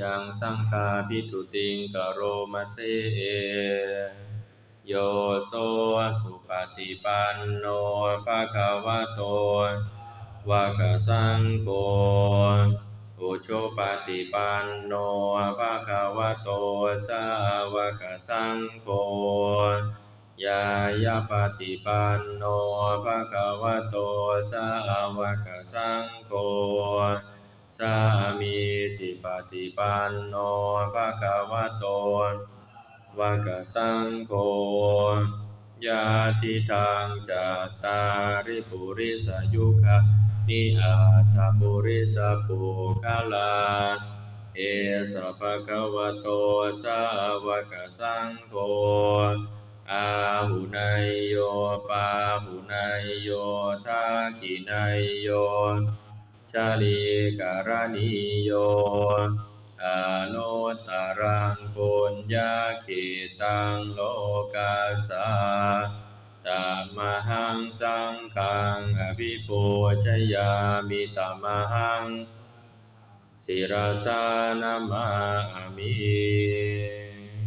ยังสังฆาพิทุติงกโรมาเซโยโซสุปฏิปันโนภะคะวะโตวะกะสังโฆอุชปฏิปันโนภะคะวะโตสาวกสังโฆยายาปฏิปันโนภะคะวะโตสาวกสังโฆ สามีติปฏิปันโนภะคะวะโตวะกะสังโฆยาติทางจัตตาริปุริสยุคะนิอาตาปุริสปุคลาเอสะภะคะวะโตสาวกสังโฆอาหุนายโยปาหุนายโยทักขินายโย ชาลีการณิโยอนุตรังปุญญาขิตังโลกาสาตัมมหังสังฆังอภิปูชยามิตัมมหังศิรสานามามิ